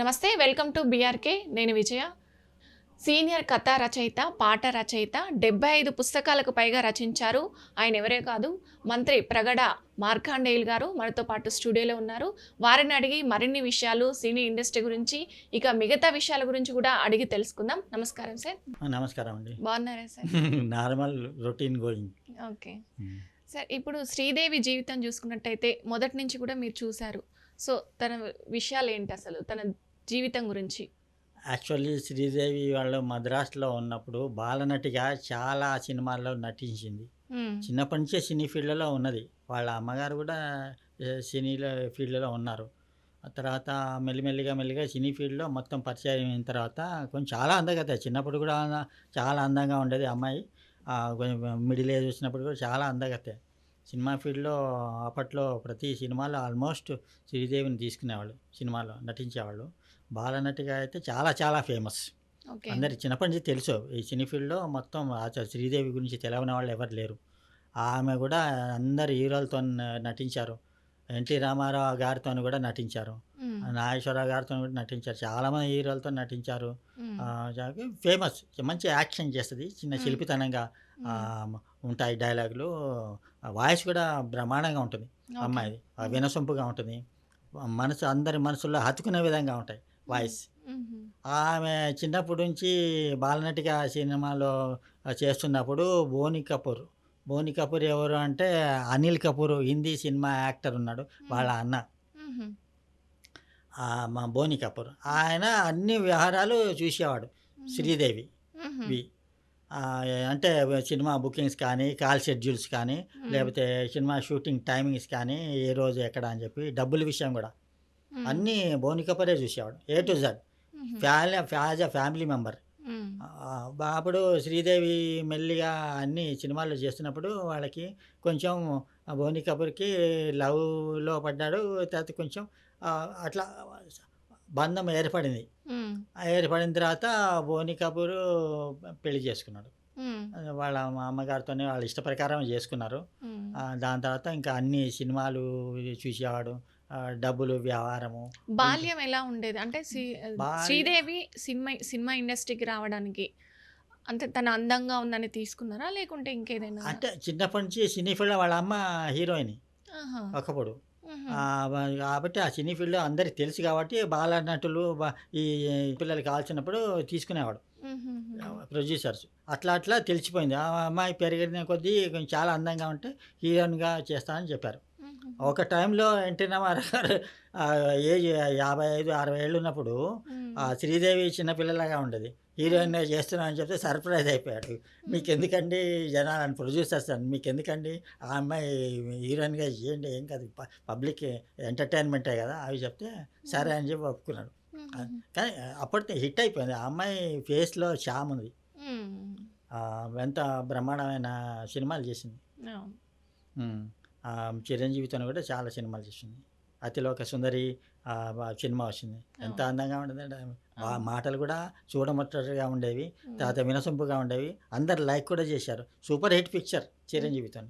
నమస్తే welcome to BRK నేను విజయ. Senior కథా రచయిత పాట రచయిత డెబ్బై ఐదు పుస్తకాలకు పైగా రచించారు. ఆయన ఎవరే కాదు మంత్రి ప్రగడ మార్కాండేయులు గారు మనతో పాటు స్టూడియోలో ఉన్నారు. వారిని అడిగి మరిన్ని విషయాలు సినీ ఇండస్ట్రీ గురించి ఇక మిగతా విషయాల గురించి కూడా అడిగి తెలుసుకుందాం. నమస్కారం సార్. నమస్కారం అండి. బాగున్నారా sir? Normal routine going. Okay. Sir ఇప్పుడు శ్రీదేవి జీవితం చూసుకున్నట్టయితే మొదటి నుంచి కూడా మీరు చూశారు. సో తన విషయాలు ఏంటి అసలు? తన జీవితం గురించి? యాక్చువల్లీ శ్రీదేవి వాళ్ళు మద్రాసులో ఉన్నప్పుడు బాలనటిగా చాలా సినిమాల్లో నటించింది. చిన్నప్పటి నుంచే సినీ ఫీల్డ్లో ఉన్నది. వాళ్ళ అమ్మగారు కూడా ఏ, సినీలో ఫీల్డ్లో ఉన్నారు. ఆ తర్వాత మెల్లిమెల్లిగా మెల్లిగా సినీ ఫీల్డ్లో మొత్తం పరిచయం అయిన తర్వాత కొంచెం చాలా అందగతే చిన్నప్పుడు కూడా చాలా అందంగా ఉండేది అమ్మాయి. కొంచెం మిడిల్ ఏజ్ వచ్చినప్పుడు కూడా చాలా అందగతే సినిమా ఫీల్డ్లో అప్పట్లో ప్రతి సినిమాలో ఆల్మోస్ట్ శ్రీదేవిని తీసుకునేవాళ్ళు. సినిమాలో నటించేవాళ్ళు. బాలనటిగా అయితే చాలా చాలా ఫేమస్. అందరి చిన్నప్పటి నుంచి తెలుసు. ఈ సినీ ఫీల్డ్లో మొత్తం శ్రీదేవి గురించి తెలియని వాళ్ళు ఎవరు లేరు. ఆమె కూడా అందరు హీరోలతో నటించారు. ఎన్టీ రామారావు గారితో కూడా నటించారు. నాగేశ్వరరావు గారితో కూడా నటించారు. చాలామంది హీరోలతో నటించారు. ఫేమస్. మంచి యాక్షన్ చేస్తుంది. చిన్న. శిల్పితనంగా. ఉంటాయి డైలాగులు. వాయిస్ కూడా బ్రహ్మాండంగా ఉంటుంది. అమ్మాయిది. మ్మ్. వినసొంపుగా ఉంటుంది. మనసు అందరి మనసుల్లో హత్తుకునే విధంగా ఉంటాయి. వాయిస్. ఆమె చిన్నప్పటి నుంచి బాలనటిగా సినిమాలో చేస్తున్నప్పుడు బోని కపూర్. బోని కపూర్ ఎవరు అంటే అనిల్ కపూర్ హిందీ సినిమా యాక్టర్ ఉన్నాడు వాళ్ళ అన్న. మా బోని కపూర్. ఆయన అన్ని వ్యవహారాలు చూసేవాడు. శ్రీదేవి. వి. అంటే సినిమా బుకింగ్స్ కానీ కాల్ షెడ్యూల్స్ కానీ. లేకపోతే సినిమా షూటింగ్ టైమింగ్స్ కానీ ఏ రోజు ఎక్కడ అని చెప్పి డబ్బుల విషయం కూడా. అన్నీ బోని కపూరే చూసేవాడు. A to Z. Family as a family member. అప్పుడు శ్రీదేవి మెల్లిగా అన్ని సినిమాలు చేస్తున్నప్పుడు వాళ్ళకి కొంచెం బోని కపూర్కి లవ్లో పడ్డాడు. తర్వాత కొంచెం అట్లా బంధం ఏర్పడింది. ఏర్పడిన తర్వాత బోని కపూర్ పెళ్ళి చేసుకున్నాడు. వాళ్ళ మా అమ్మగారితోనే వాళ్ళ ఇష్ట ప్రకారం చేసుకున్నారు. దాని తర్వాత ఇంకా అన్ని సినిమాలు చూసేవాడు. డబ్బులు వ్యవహారము బాల్యం ఎలా ఉండేది? అంటే శ్రీదేవి సినిమా సినిమా ఇండస్ట్రీకి రావడానికి అంటే తన అందంగా ఉందని తీసుకున్నారా? లేకుంటే ఇంకేదైనా? అంటే చిన్నప్పటి నుంచి సినీ ఫీల్డ్ వాళ్ళ అమ్మ హీరోయిన్. ఒకప్పుడు. కాబట్టి ఆ సినీ ఫీల్డ్ అందరికి తెలుసు కాబట్టి బాల నటులు ఈ పిల్లలకి కావాల్సినప్పుడు తీసుకునేవాడు. ప్రొడ్యూసర్స్. అట్లా అట్లా తెలిసిపోయింది. ఆ అమ్మాయి పెరిగిన కొద్దీ కొంచెం చాలా అందంగా ఉంటే హీరోయిన్గా చేస్తానని చెప్పారు. ఒక టైంలో ఎన్టీ రామారావు ఏజ్ యాభై ఐదు అరవై ఏళ్ళు ఉన్నప్పుడు. ఆ శ్రీదేవి చిన్నపిల్లలాగా ఉండేది. హీరోయిన్ చేస్తున్నా అని చెప్తే సర్ప్రైజ్ అయిపోయాడు. మీకు ఎందుకండి జనాలు అని ప్రొడ్యూసర్స్ అని మీకు ఎందుకండి ఆ అమ్మాయి హీరోయిన్గా చేయండి. ఏం కాదు పబ్లిక్ ఎంటర్టైన్మెంటే కదా అవి చెప్తే సరే అని చెప్పి ఒప్పుకున్నాడు. కానీ అప్పటికే హిట్ అయిపోయింది. ఆ అమ్మాయి ఫేస్లో చామ్ ఉంది. ఎంత బ్రహ్మాండమైన సినిమాలు చేసింది. చిరంజీవితో కూడా చాలా సినిమాలు చేసింది అతిలోక సుందరి సినిమా వచ్చింది ఎంత. అందంగా ఉండేదంటే ఆ. మాటలు కూడా చూడముచ్చటగా ఉండేవి. తర్వాత వినసొంపుగా ఉండేవి అందరు లైక్ కూడా చేశారు సూపర్ హిట్ పిక్చర్ చిరంజీవితో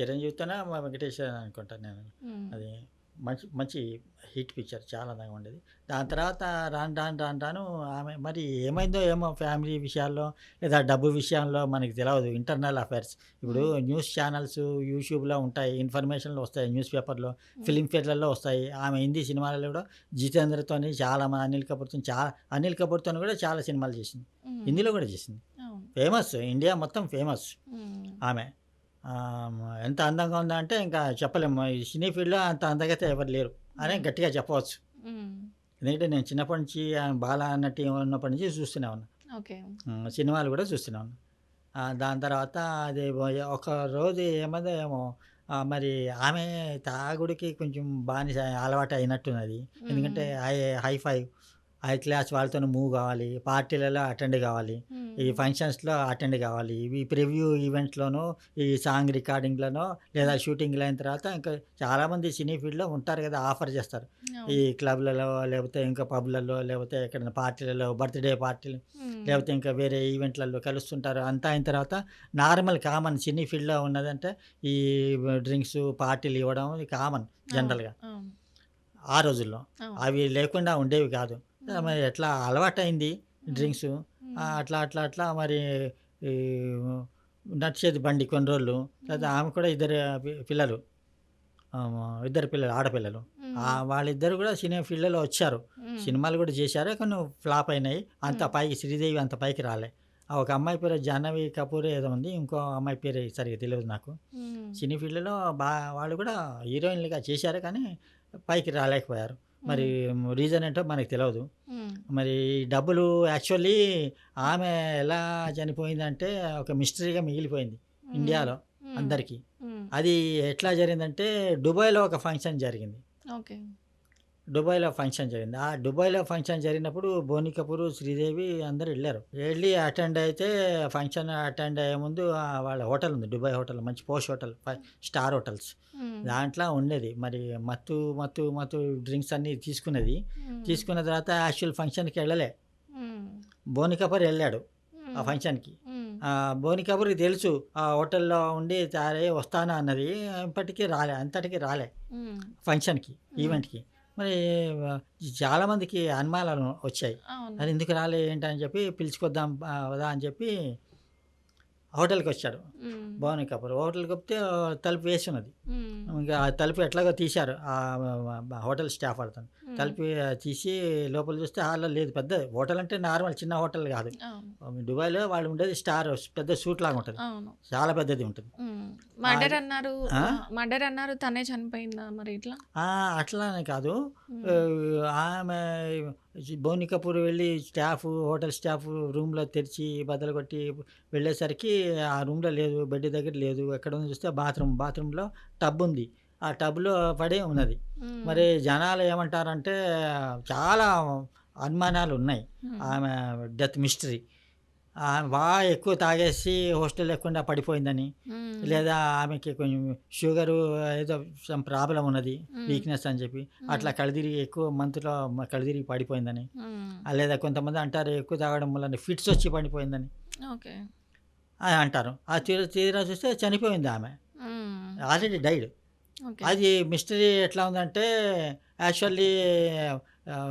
చిరంజీవితోనే వెంకటేష్ అనుకుంటాను నేను. అది మంచి మంచి హిట్ పిక్చర్ చాలా అందంగా ఉండేది. దాని తర్వాత రాను రాను రాను రాను ఆమె మరి ఏమైందో ఏమో ఫ్యామిలీ విషయాల్లో లేదా డబ్బు విషయంలో మనకి తెలియదు ఇంటర్నల్ అఫైర్స్. ఇప్పుడు న్యూస్ ఛానల్స్ యూట్యూబ్లో ఉంటాయి ఇన్ఫర్మేషన్లు వస్తాయి న్యూస్ పేపర్లో ఫిలిం ఫేర్లలో వస్తాయి. ఆమె హిందీ సినిమాలలో కూడా జితేంద్రతోని చాలా మంది అనిల్ కపూర్తో చాలా అనిల్ కపూర్తో కూడా చాలా సినిమాలు చేసింది. హిందీలో కూడా చేసింది. ఫేమస్. ఇండియా మొత్తం ఫేమస్. ఆమె. ఆ, ఎంత అందంగా ఉందంటే ఇంకా చెప్పలేము. ఈ సినీ ఫీల్డ్లో అంత అందగతే ఎవరు లేరు. అని. గట్టిగా చెప్పవచ్చు. ఎందుకంటే నేను చిన్నప్పటి నుంచి ఆమె బాల నటి ఉన్నప్పటి నుంచి చూస్తూనే ఉన్నా. ఓకే. సినిమాలు కూడా చూస్తూనే ఉన్నా. ఆ, దాని తర్వాత అది ఒక రోజు ఏమదో ఏమో మరి ఆమె తాగుడికి కొంచెం బానిస అలవాటు అయినట్టున్నది. ఎందుకంటే high high five. High class వాళ్ళతో మూవ్ కావాలి పార్టీలలో అటెండ్ కావాలి. ఈ ఫంక్షన్స్లో అటెండ్ కావాలి ఈ ప్రివ్యూ ఈవెంట్లోనో ఈ సాంగ్ రికార్డింగ్లోనో లేదా షూటింగ్లు అయిన తర్వాత ఇంకా చాలామంది సినీ ఫీల్డ్లో ఉంటారు కదా ఆఫర్ చేస్తారు. ఈ క్లబ్లలో లేకపోతే ఇంకా పబ్లలో లేకపోతే ఎక్కడైనా పార్టీలలో బర్త్డే పార్టీలు. లేకపోతే ఇంకా వేరే ఈవెంట్లలో కలుస్తుంటారు అంతా అయిన తర్వాత నార్మల్ కామన్ సినీ ఫీల్డ్లో ఉన్నదంటే ఈ డ్రింక్స్ పార్టీలు ఇవ్వడం కామన్ జనరల్గా. ఆ రోజుల్లో. అవి లేకుండా ఉండేవి కాదు. మరి ఎట్లా అలవాటైంది డ్రింక్స్? అట్లా అట్లా అట్లా మరి నడిచేది బండి కొన్ని రోజులు. తర్వాత ఆమె కూడా ఇద్దరు పిల్లలు. ఇద్దరు పిల్లలు ఆడపిల్లలు. వాళ్ళిద్దరు కూడా సినిమా ఫీల్డ్లో వచ్చారు. సినిమాలు కూడా చేశారు కానీ ఫ్లాప్ అయినాయి. అంత. పైకి శ్రీదేవి అంత పైకి రాలే. ఆ ఒక అమ్మాయి పేరు జాహ్నవి కపూర్ ఏదో ఉంది ఇంకో అమ్మాయి పేరు సరిగ్గా తెలియదు నాకు. సినీ ఫీల్డ్లో బా వాళ్ళు కూడా హీరోయిన్లుగా చేశారు కానీ పైకి రాలేకపోయారు. మరి రీజన్ ఏంటో మనకు తెలియదు. మరి డబ్బులు యాక్చువల్లీ ఆమె ఎలా చనిపోయిందంటే ఒక మిస్టరీగా మిగిలిపోయింది ఇండియాలో. అందరికీ. అది ఎట్లా జరిగిందంటే దుబాయ్లో ఒక ఫంక్షన్ జరిగింది ఓకే దుబాయ్లో ఫంక్షన్ జరిగింది. ఆ దుబాయ్లో ఫంక్షన్ జరిగినప్పుడు బోని కపూర్ శ్రీదేవి అందరూ వెళ్ళారు. వెళ్ళి అటెండ్ అయితే ఫంక్షన్ అటెండ్ అయ్యే ముందు వాళ్ళ హోటల్ ఉంది దుబాయ్ హోటల్ మంచి పోష్ హోటల్ స్టార్ హోటల్స్. దాంట్లో ఉండేది. మరి మత్తు మత్తు మత్తు డ్రింక్స్ అన్నీ తీసుకున్నది. తీసుకున్న తర్వాత యాక్చువల్ ఫంక్షన్కి వెళ్ళలే. బోని కపూర్ వెళ్ళాడు ఆ. ఫంక్షన్కి. బోని కపూర్కి తెలుసు ఆ హోటల్లో ఉండి తారే వస్తానా అన్నది. ఇప్పటికీ రాలే అంతటికి రాలే. ఫంక్షన్కి ఈవెంట్కి. మరి చాలామందికి అనుమానాలు వచ్చాయి. అవును. అది ఎందుకు రాలే ఏంటని చెప్పి పిలుచుకొద్దాం ఆ, వదా అని చెప్పి హోటల్కి వచ్చాడు. భవానీ కపూర్. హోటల్కి వస్తే తలుపు వేసి ఉన్నది. ఇంకా ఆ తలుపు ఎట్లాగో తీశారు. ఆ ఆ హోటల్ స్టాఫ్ వాళ్ళతో తలుపు తీసి లోపల చూస్తే హాల్లో లేదు. పెద్ద హోటల్ అంటే నార్మల్ చిన్న హోటల్ కాదు. దుబాయ్లో వాళ్ళు ఉండేది స్టార్ పెద్ద సూట్ లాగా ఉంటుంది. చాలా పెద్దది ఉంటుంది. మర్డర్ అన్నారు? మర్డర్ అన్నారు తనే చనిపోయిందా మరి ఇట్లా? అట్లానే కాదు. ఆమె బోని కపూర్ వెళ్ళి స్టాఫ్ హోటల్ స్టాఫ్ రూమ్లో తెరిచి బద్దలు కొట్టి వెళ్ళేసరికి ఆ రూమ్లో లేదు బెడ్ దగ్గర లేదు. ఎక్కడ ఉంది చూస్తే బాత్రూమ్ బాత్రూంలో టబ్ ఉంది. ఆ టబ్లో పడి ఉన్నది. మరి జనాలు ఏమంటారంటే చాలా అనుమానాలు ఉన్నాయి. ఆమె డెత్ మిస్టరీ. బాగా ఎక్కువ తాగేసి హాస్టల్ లేకుండా పడిపోయిందని. లేదా ఆమెకి కొంచెం షుగరు ఏదో సమ్ ప్రాబ్లం ఉన్నది. వీక్నెస్ అని చెప్పి. అట్లా కళ్ళదిరిగి ఎక్కువ మంత్లో కళ్ళదిరిగి పడిపోయిందని. లేదా కొంతమంది అంటారు ఎక్కువ తాగడం వల్ల ఫిట్స్ వచ్చి పడిపోయిందని. అని అంటారు. ఆ తీరా తీరా చూస్తే చనిపోయింది ఆమె. Already died. ఓకే అది మిస్టరీ ఎట్లా ఉందంటే యాక్చువల్లీ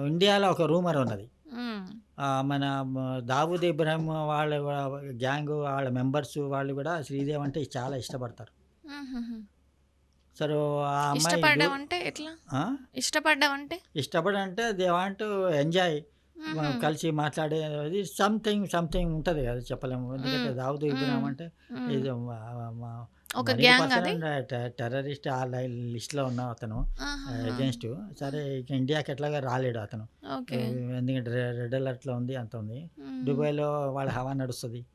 ఇండియాలో ఒక రూమర్ ఉన్నది మన మ, దావూద్ ఇబ్రాహిం వాళ్ళ గ్యాంగ్ వాళ్ళ మెంబర్స్ వాళ్ళు కూడా శ్రీదేవి అంటే చాలా ఇష్టపడతారు. సరే ఆ అమ్మాయి ఇష్టపడ్డాం అంటే ఎట్లా ఆ? ఇష్టపడ్డాం అంటే ఇష్టపడంటే దే వాంట్ ఎంజాయ్. కలిసి మాట్లాడేది సంథింగ్ సంథింగ్ ఉంటుంది కదా చెప్పలేము ఎందుకంటే. దావుద్ ఇబ్రాహిం. అంటే. ఇది మా- మా- ఒక గ్యాంగ్ అది? టెర్రరిస్ట్ ఆ లిస్ట్లో ఉన్న అతను. అగేన్స్ట్. సరే ఇక ఇండియాకి ఎట్లాగా రాలేడు అతను. ఎందుకంటే రెడ్ అలర్ట్లో ఉంది అంత ఉంది. మ్మ్. దుబాయ్లో వాళ్ళ హవా నడుస్తుంది.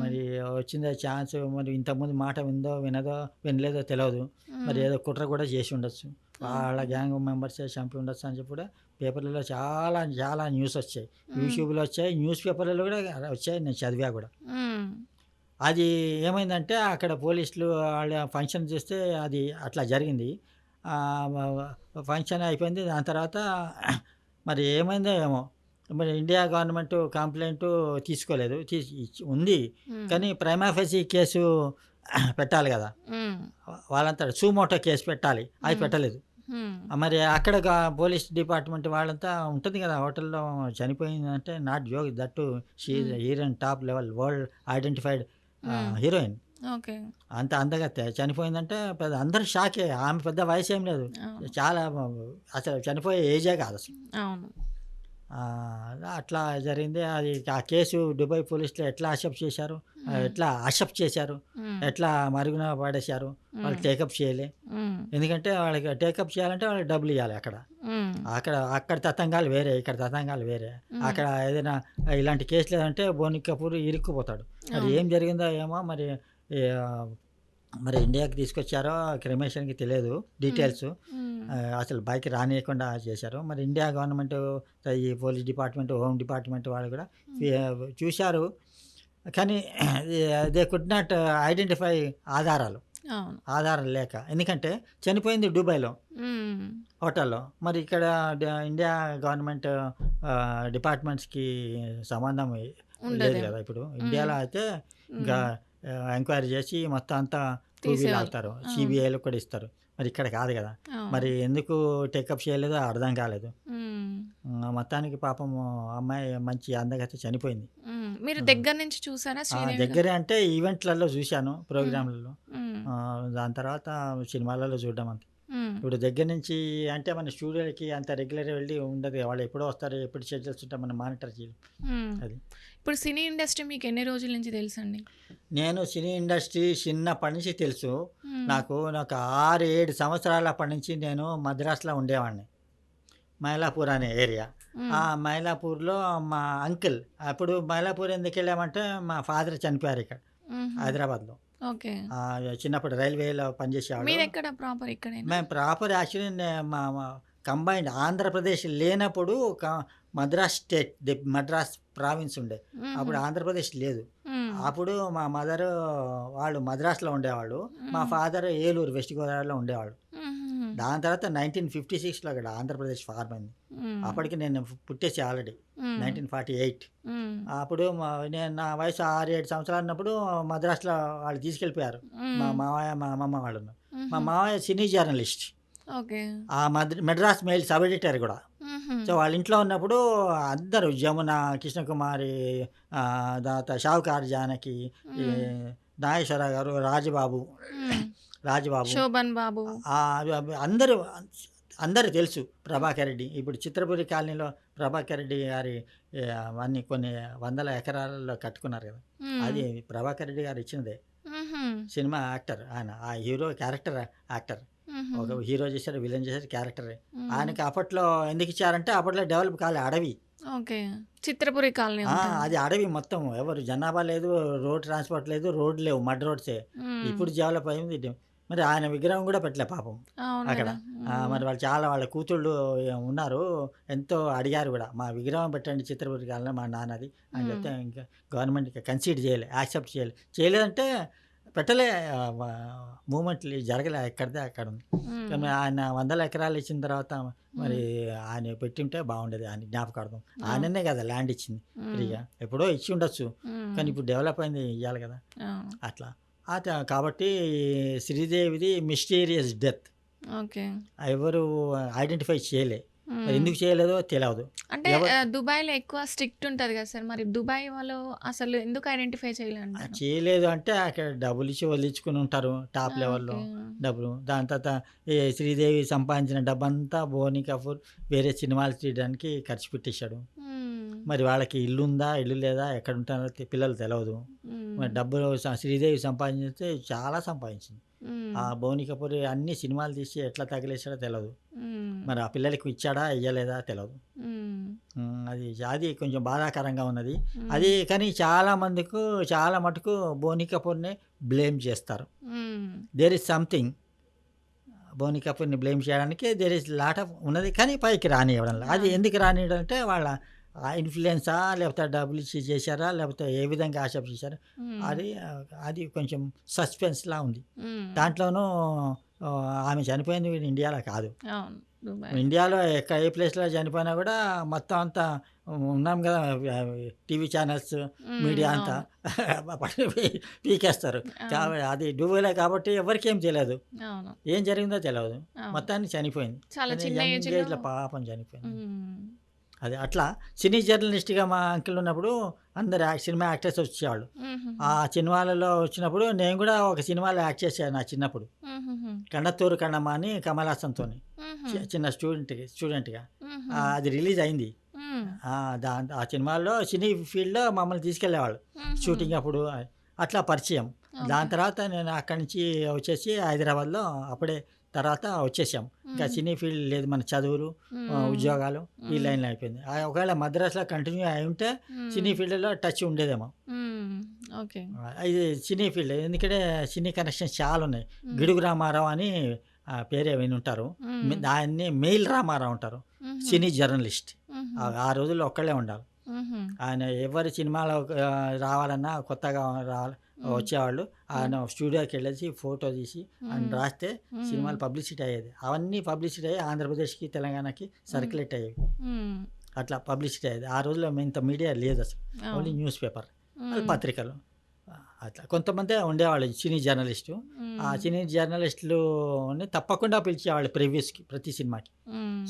మరి వచ్చిందే ఛాన్స్ మరి ఇంతకుముందు మాట విందో వినదో వినలేదో తెలియదు మరి ఏదో కుట్ర కూడా చేసి ఉండొచ్చు. వాళ్ళ గ్యాంగ్ మెంబర్స్ చంపి ఉండొచ్చు అని చెప్పి కూడా పేపర్లలో చాలా చాలా న్యూస్ వచ్చాయి. యూట్యూబ్లో వచ్చాయి న్యూస్ పేపర్లలో కూడా వచ్చాయి నేను చదివా కూడా. అది ఏమైందంటే అక్కడ పోలీసులు వాళ్ళ ఫంక్షన్ చేస్తే అది అట్లా జరిగింది ఫంక్షన్ అయిపోయింది దాని తర్వాత మరి ఏమైందో ఏమో మరి ఇండియా గవర్నమెంట్ కంప్లైంట్ తీసుకోలేదు తీసి ఉంది. కానీ ప్రైమాఫెసీ కేసు పెట్టాలి కదా. వాళ్ళంతా సూమోటో కేసు పెట్టాలి అది. పెట్టలేదు. మరి అక్కడ పోలీస్ డిపార్ట్మెంట్ వాళ్ళంతా ఉంటుంది కదా హోటల్లో చనిపోయిందంటే not joke she hmm. Heroine top level world identified. Heroine. Okay. అంత అందగత్తే చనిపోయిందంటే పెద్ద అందరు షాకే. ఆమె పెద్ద వయసు ఏం లేదు చాలా అసలు చనిపోయే ఏజే కాదు అసలు. అవును. అట్లా జరిగింది అది ఆ కేసు దుబాయ్ పోలీసులు ఎట్లా అసెప్ట్ చేశారు. ఎట్లా అసెప్ట్ చేశారు. ఎట్లా మరుగున పడేశారు వాళ్ళు. టేకప్ చేయలే. ఎందుకంటే వాళ్ళకి టేకప్ చేయాలంటే వాళ్ళకి డబ్బులు ఇవ్వాలి అక్కడ. అక్కడ అక్కడ తతంగాలు వేరే ఇక్కడ తతంగాలు వేరే. అక్కడ ఏదైనా ఇలాంటి కేసులు ఏదంటే బోని కపూర్ ఇరుక్కుపోతాడు అవును. ఏం జరిగిందో ఏమో మరి మరి ఇండియాకి తీసుకొచ్చారో క్రిమేషన్కి తెలియదు డీటెయిల్స్. అసలు బైక్ రానియకుండా చేశారు. మరి ఇండియా గవర్నమెంట్ ఈ పోలీస్ డిపార్ట్మెంట్ హోమ్ డిపార్ట్మెంట్ వాళ్ళు కూడా చూశారు. కానీ దే కుడ్ నాట్ ఐడెంటిఫై ఆధారాలు. ఆధారం లేక. ఎందుకంటే చనిపోయింది దుబాయ్లో. హోటల్లో. మరి ఇక్కడ ఇండియా గవర్నమెంట్ డిపార్ట్మెంట్స్కి సంబంధం లేదు ఉండదు కదా ఇప్పుడు. ఇండియాలో అయితే ఇంకా ఎంక్వైరీ చేసి మొత్తం అంతా. లాగుతారు ఆ. సిబిఐలో కూడా ఇస్తారు మరి ఇక్కడ కాదు కదా. మరి ఎందుకు టేకప్ చేయలేదో అర్థం కాలేదు మొత్తానికి పాపం అమ్మాయి మంచి అందగతి చనిపోయింది. మీరు. దగ్గర నుంచి చూసారా గారు? దగ్గరే అంటే ఈవెంట్లలో చూశాను ప్రోగ్రాంలలో దాని తర్వాత సినిమాలలో చూడడం అంతే. ఇప్పుడు దగ్గర నుంచి అంటే మన స్టూడియోలకి అంత రెగ్యులర్ వెళ్ళి ఉండదు. వాళ్ళు ఎప్పుడో వస్తారు ఎప్పుడు షెడ్యూల్స్ ఉంటాం మనం మానిటర్ చేయాలి. అది ఇప్పుడు సినీ ఇండస్ట్రీ మీకు ఎన్ని రోజుల నుంచి తెలుసండి నేను సినీ ఇండస్ట్రీ చిన్నప్పటి నుంచి తెలుసు. నాకు నాకు ఆరు ఏడు సంవత్సరాల అప్పటి నుంచి నేను మద్రాసులో ఉండేవాడిని మైలాపూర్ అనే ఏరియా. ఆ మైలాపూర్లో మా అంకిల్ అప్పుడు మైలాపూర్ ఎందుకు వెళ్ళామంటే మా ఫాదర్ చనిపోయారు ఇక్కడ. హైదరాబాద్లో ఓకే ఆ, చిన్నప్పుడు రైల్వేలో పనిచేసేవాడు మీది ఎక్కడ ప్రాపర్ ఇక్కడేనా మేము ప్రాపర్ యాక్చువల్లీ మా కంబైన్డ్ ఆంధ్రప్రదేశ్ లేనప్పుడు క- Madras state the Madras province ఉండే. అప్పుడు ఆంధ్రప్రదేశ్ లేదు. అప్పుడు మా మదర్ వాళ్ళు మద్రాస్లో ఉండేవాళ్ళు మా. ఫాదర్ ఏలూరు వెస్ట్ గోదావరిలో ఉండేవాళ్ళు. దాని తర్వాత నైన్టీన్ ఫిఫ్టీ సిక్స్లో అక్కడ ఆంధ్రప్రదేశ్ ఫార్మ్ అయింది. అప్పటికి నేను పుట్టేసి ఆల్రెడీ. Nineteen forty eight. అప్పుడు నేను నా వయసు ఆరు ఏడు సంవత్సరాలు ఉన్నప్పుడు మద్రాసులో వాళ్ళు తీసుకెళ్ళిపోయారు మా. మావయ్య మా అమ్మమ్మ వాళ్ళు మా. మావయ్య సినీ జర్నలిస్ట్ ఆ మద్ర మెడ్రాస్ మెయిల్ సబ్ ఎడిటర్ కూడా. సో వాళ్ళ ఇంట్లో ఉన్నప్పుడు అందరూ జమున కృష్ణకుమారి తర్వాత షావుకార్ జానకి. నాగేశ్వర గారు రాజబాబు. రాజబాబు శోభన్ బాబు అందరూ అందరూ తెలుసు ప్రభాకర్ రెడ్డి ఇప్పుడు చిత్రపురి కాలనీలో ప్రభాకర్ రెడ్డి గారి ఏ, అవన్నీ కొన్ని వందల ఎకరాలలో కట్టుకున్నారు కదా. అది ప్రభాకర్ రెడ్డి గారు ఇచ్చినదే. సినిమా యాక్టర్ ఆయన ఆ హీరో క్యారెక్టర్ యాక్టర్. ఒక హీరో చేశారు విలన్ చేశారు క్యారెక్టరే. ఆయనకి అప్పట్లో ఎందుకు ఇచ్చారంటే అప్పట్లో డెవలప్ కాలే అడవి ఓకే చిత్రపురి కాలనీ. అది అడవి మొత్తం ఎవరు జనాభా లేదు రోడ్ ట్రాన్స్పోర్ట్ లేదు రోడ్ లేవు మడ్ రోడ్సే. ఇప్పుడు డెవలప్ అయింది. మరి ఆయన విగ్రహం కూడా పెట్టలే పాపం అక్కడ. మరి వాళ్ళు చాలా వాళ్ళ కూతుళ్ళు ఉన్నారు ఎంతో అడిగారు కూడా మా విగ్రహం పెట్టండి చిత్రపురి కాలంలో మా నాన్నది అని. చెప్తే ఇంకా గవర్నమెంట్ ఇంకా కన్సిడర్ చేయలే యాక్సెప్ట్ చేయలే చేయలేదంటే పెట్టలే మూమెంట్ జరగలే ఎక్కడిదే అక్కడ ఉంది. కానీ ఆయన వందల ఎకరాలు ఇచ్చిన తర్వాత మరి ఆయన పెట్టింటే బాగుండేది ఆయన జ్ఞాపకార్థం ఆయననే కదా ల్యాండ్ ఇచ్చింది. ఫ్రీగా ఎప్పుడో ఇచ్చి ఉండొచ్చు. కానీ ఇప్పుడు డెవలప్ అయింది ఇవ్వాలి కదా. అట్లా అత కాబట్టి శ్రీదేవిది మిస్టీరియస్ డెత్. ఓకే. ఎవరు ఐడెంటిఫై చేయలే. మరి ఎందుకు చేయలేదో తెలియదు అంటే దుబాయ్లో ఎక్కువ స్ట్రిక్ట్ ఉంటుంది కదా సార్. మరి దుబాయ్ వాళ్ళు అసలు ఎందుకు ఐడెంటిఫై ఆ చేయలేంటారు చేయలేదు అంటే అక్కడ డబ్బులు ఇచ్చి వదిలించుకుని ఉంటారు టాప్ లెవెల్లో డబ్బులు. దాని తర్వాత శ్రీదేవి సంపాదించిన డబ్బంతా బోని కపూర్ వేరే సినిమాలు తీయడానికి ఖర్చు పెట్టేశాడు. మరి వాళ్ళకి ఇల్లు ఉందా ఇల్లు లేదా ఎక్కడ ఉంటారో పిల్లలు తెలియదు డబ్బులు శ్రీదేవి సంపాదించితే చాలా సంపాదించింది. ఆ బోని కపూర్ అన్ని సినిమాలు తీసి ఎట్లా తగిలేసాడో తెలియదు మరి ఆ పిల్లలకి ఇచ్చాడా ఇయ్యలేదా తెలియదు అది అది కొంచెం బాధాకరంగా ఉన్నది. అది కానీ చాలా మందికి చాలా మటుకు బోని కపూర్ని బ్లేమ్ చేస్తారు. There is something. బోని కపూర్ని బ్లేమ్ చేయడానికి దేర్ ఇస్ లాట్ ఆఫ్ ఉన్నది కానీ పైకి రానివ్వడం. అది. ఎందుకు రానివ్వడం అంటే వాళ్ళ ఇన్ఫ్లుయెన్సా లేకపోతే డబ్బులు ఇచ్చి చేశారా లేకపోతే ఏ విధంగా ఆశ చేశారా అది ఆ, అది కొంచెం సస్పెన్స్లా ఉంది. దాంట్లోనూ ఆ, ఆమె చనిపోయింది ఇండియాలో కాదు. ఇండియాలో ఎక్కడ ఏ ప్లేస్లో చనిపోయినా కూడా మొత్తం అంతా ఉన్నాం కదా టీవీ ఛానల్స్ మీడియా అంతా. పీకేస్తారు. కాబట్టి అది డుబైలో కాబట్టి ఎవరికి ఏం తెలియదు ఏం జరిగిందో తెలియదు అవును. మొత్తానికి చనిపోయింది. పాపం చనిపోయింది. అది అట్లా సినీ జర్నలిస్ట్గా మా అంకుల్ ఉన్నప్పుడు అందరు సినిమా యాక్టర్స్ వచ్చేవాళ్ళు. ఆ సినిమాలలో వచ్చినప్పుడు నేను కూడా ఒక సినిమాలో యాక్ట్ చేశాను నా చిన్నప్పుడు. కండతూరు కన్నమ్మ అని కమల్ హాసన్తో. చిన్న స్టూడెంట్కి స్టూడెంట్గా అది రిలీజ్ అయింది దా ఆ సినిమాలో సినీ ఫీల్డ్లో మమ్మల్ని తీసుకెళ్ళేవాళ్ళు. షూటింగ్ అప్పుడు అట్లా పరిచయం. దాని తర్వాత నేను అక్కడి నుంచి వచ్చేసి హైదరాబాద్లో అప్పుడే తర్వాత వచ్చేసాం ఇంకా. సినీ ఫీల్డ్ లేదు మన చదువులు. ఉద్యోగాలు ఈ. లైన్లో అయిపోయింది ఒకవేళ మద్రాసులో కంటిన్యూ అయి ఉంటే. సినీ ఫీల్డ్లో టచ్ ఉండేదేమో. ఓకే ఇది సినీ ఫీల్డ్ ఎందుకంటే సినీ కనెక్షన్స్ చాలా ఉన్నాయి. గిడుగు రామారావు అని ఆ, పేరే విని ఉంటారు మ్మ్. దాన్ని మెయిల్ రామారావు ఉంటారు. సినీ జర్నలిస్ట్. ఆ రోజుల్లో ఒక్కళ్ళే ఉండాలి. ఆయన ఎవరి సినిమాలో రావాలన్నా కొత్తగా రావాలి. వచ్చేవాళ్ళు ఆయన స్టూడియోకి వెళ్ళేసి ఫోటో తీసి ఆయన. రాస్తే. సినిమాలు పబ్లిసిటీ అయ్యేది అవన్నీ పబ్లిసిటీ అయ్యి ఆంధ్రప్రదేశ్కి తెలంగాణకి సర్క్యులేట్ అయ్యేవి. అట్లా పబ్లిసిటీ అయ్యేది ఆ రోజుల్లో ఇంత మీడియా లేదు అసలు. Only news paper. పత్రికలు అట్లా కొంతమంది ఉండేవాళ్ళు సినీ జర్నలిస్టు ఆ. సినీ జర్నలిస్టులని తప్పకుండా పిలిచేవాళ్ళు ప్రివ్యూస్కి ప్రతి సినిమాకి.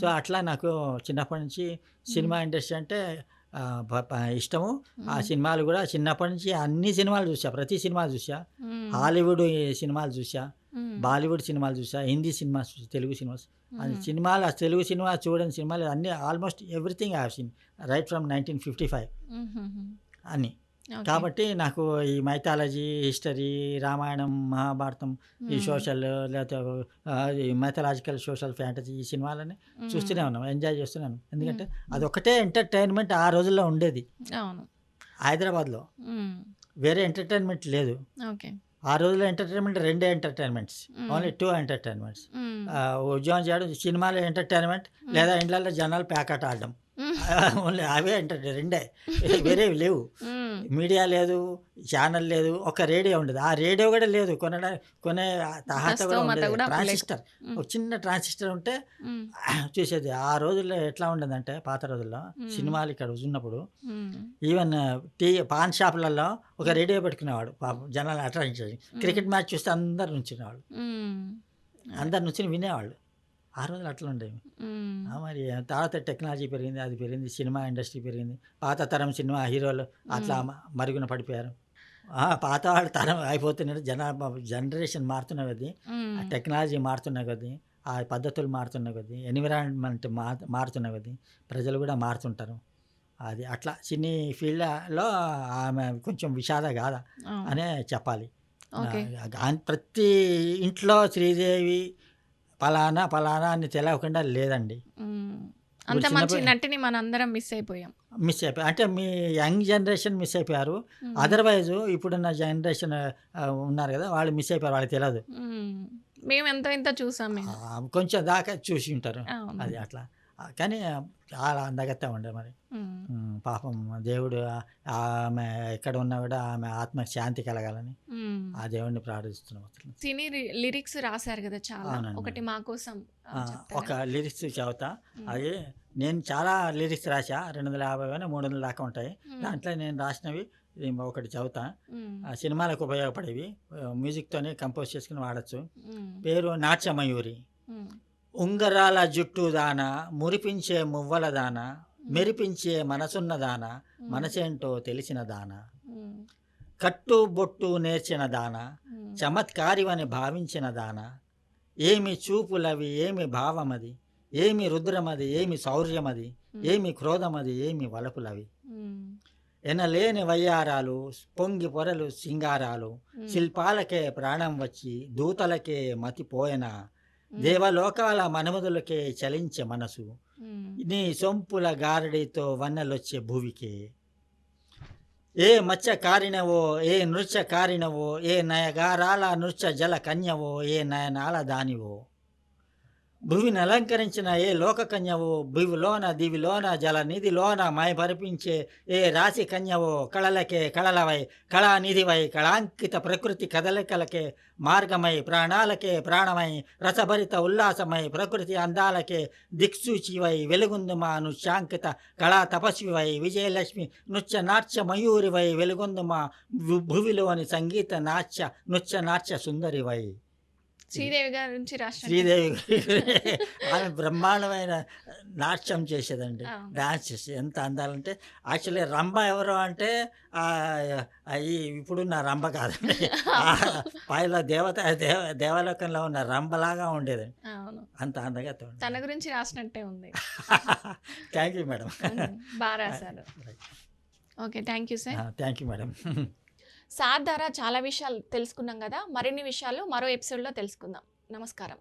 సో అట్లా నాకు చిన్నప్పటి నుంచి సినిమా ఇండస్ట్రీ అంటే ఇష్టము ఆ. సినిమాలు కూడా చిన్నప్పటి నుంచి అన్ని సినిమాలు చూసా ప్రతి సినిమా చూసా. హాలీవుడ్ సినిమాలు చూసా. బాలీవుడ్ సినిమాలు చూసా హిందీ సినిమాస్ చూసా తెలుగు సినిమాస్. సినిమాలు ఆ తెలుగు సినిమా చూడని సినిమాలు అన్ని almost everything have seen right from nineteen fifty five. అన్ని ఓకే. కాబట్టి నాకు ఈ మైథాలజీ హిస్టరీ రామాయణం మహాభారతం ఈ. సోషల్ లేకపోతే ఈ మైథలాజికల్ సోషల్ ఫ్యాంటసీ ఈ సినిమాలని. చూస్తూనే ఉన్నాం ఎంజాయ్ చేస్తున్నాను ఎందుకంటే అదొకటే ఎంటర్టైన్మెంట్ ఆ రోజుల్లో ఉండేది అవును హైదరాబాద్లో. వేరే ఎంటర్టైన్మెంట్ లేదు ఓకే ఆ రోజుల్లో ఎంటర్టైన్మెంట్ రెండే ఎంటర్టైన్మెంట్స్. Only two entertainments. ఉద్యోగం చేయడం సినిమాలు ఎంటర్టైన్మెంట్ లేదా ఇండ్లలో జనాలు ప్యాకెట్ ఆడడం. ఓన్లీ అవే ఎంటర్టైన్ రెండే వేరే లేవు. మీడియా లేదు ఛానల్ లేదు ఒక రేడియో ఉండదు. ఆ రేడియో కూడా లేదు. కొనే తాహత కూడా ట్రాన్సిస్టర్. ఒక చిన్న ట్రాన్సిస్టర్ ఉంటే. చూసేది. ఆ రోజుల్లో ఎట్లా ఉండదంటే పాత రోజుల్లో. సినిమాలు ఇక్కడ ఉన్నప్పుడు. ఈవెన్ టీ పాన్ షాపులలో ఒక రేడియో పెట్టుకునేవాడు. పాపం జనాలు అట్రాక్ట్ క్రికెట్ మ్యాచ్ చూస్తే అందరు నుంచునేవాళ్ళు. అందరు నుంచి వినేవాళ్ళు. ఆ రోజులు అట్లా ఉండేవి. మరి తర్వాత టెక్నాలజీ పెరిగింది అది పెరిగింది సినిమా ఇండస్ట్రీ పెరిగింది. పాత తరం సినిమా హీరోలు అట్లా మరుగున పడిపోయారు. పాత వాళ్ళ తరం అయిపోతున్నారు జనాభా జనరేషన్ మారుతున్న కొద్దీ టెక్నాలజీ మారుతున్న కొద్దీ ఆ పద్ధతులు మారుతున్న కొద్దీ ఎన్విరాన్మెంట్ మా మారుతున్న కొద్దీ ప్రజలు కూడా మారుతుంటారు. అది అట్లా సినీ ఫీల్డ్లో ఆమె కొంచెం విషాద అవును. అనే చెప్పాలి. ప్రతి ఇంట్లో శ్రీదేవి పలానా పలానా అని తెలియకుండా లేదండి. అంత మంచి నటిని మనందరం మిస్ అయిపోయాం మిస్ అయిపోయి అంటే మీ యంగ్ జనరేషన్ మిస్ అయిపోయారు. అదర్వైజ్ ఇప్పుడున్న జనరేషన్ ఉన్నారు కదా వాళ్ళు మిస్ అయిపోయారు వాళ్ళకి తెలియదు మ్మ్. ఎంతో ఇంత చూసాం కొంచెం దాకా చూసి ఉంటారు. అది అట్లా కానీ చాలా అందగత్తే ఉండే మరి పాపం దేవుడు ఆమె ఎక్కడ ఉన్నా కూడా ఆమె ఆత్మకి శాంతి కలగాలని. ఆ దేవుడిని ప్రార్థిస్తున్నాం సినీ లిరిక్స్ రాశారు కదా చాలా. ఒకటి మా కోసం? ఒక లిరిక్స్ చదువుతా. అది నేను చాలా లిరిక్స్ రాసా రెండు వందల యాభై కానీ మూడు వందల దాకా ఉంటాయి. దాంట్లో నేను రాసినవి ఒకటి చదువుతా సినిమాలకు ఉపయోగపడేవి మ్యూజిక్తోనే కంపోజ్ చేసుకుని వాడచ్చు. పేరు నాట్యమయూరి. ఉంగరాల జుట్టు దాన మురిపించే మువ్వల దాన మెరిపించే మనసున్న దాన మనసేంటో తెలిసిన దాన. కట్టు బొట్టు నేర్చిన దాన. చమత్కారివని భావించిన దాన ఏమి చూపులవి ఏమి భావమది ఏమి రుద్రమది ఏమి శౌర్యమది ఏమి క్రోధమది ఏమి వలపులవి. ఎనలేని వయ్యారాలు పొంగి పొరలు సింగారాలు. శిల్పాలకే ప్రాణం వచ్చి దూతలకే మతిపోయన దేవలోకాల మనుమదులకే చలించే మనసు. నీ సొంపుల గారడితో వన్నెలొచ్చే భూవికే ఏ మత్స్య కారినవో ఏ నృత్య కారినవో ఏ నయగారాల నృత్య జల కన్యవో ఏ నయనాల దానివో. భువిని అలంకరించిన ఏ లోక కన్యవో భువిలోన దివిలోన జల నిధిలోన ఏ రాశి కన్యవో కళలకే కళలవై కళానిధివై కళాంకిత ప్రకృతి కదలికలకే మార్గమై ప్రాణాలకే ప్రాణమై రసభరిత ఉల్లాసమై ప్రకృతి అందాలకే దిక్సూచివై వెలుగుందుమా నృత్యాంకిత కళా తపస్వివై విజయలక్ష్మి నృత్య నాట్య మయూరివై వెలుగొందుమా భు- భువిలోని సంగీత నాట్య నృత్య నాట్య సుందరివై. శ్రీదేవి గారి నుంచి రాష్ట్ర శ్రీదేవి ఆమె బ్రహ్మాండమైన నాట్యం చేసేదండి. డాన్స్ చేసి ఎంత అందాలంటే యాక్చువల్లీ రంభ ఎవరు అంటే ఆ, ఈ ఇప్పుడున్న రంభ కాదండి. పైలో దేవత దేవ దేవలోకంలో ఉన్న రంభలాగా ఉండేది అవును. అంత అందగా తన గురించి రాసినట్టే ఉంది. Thank you madam. బాగా రాశారు. Okay thank you sir thank you madam sir ద్వారా చాలా విషయాలు తెలుసుకున్నాం కదా మరిన్ని విషయాలు మరో ఎపిసోడ్లో తెలుసుకుందాం. నమస్కారం.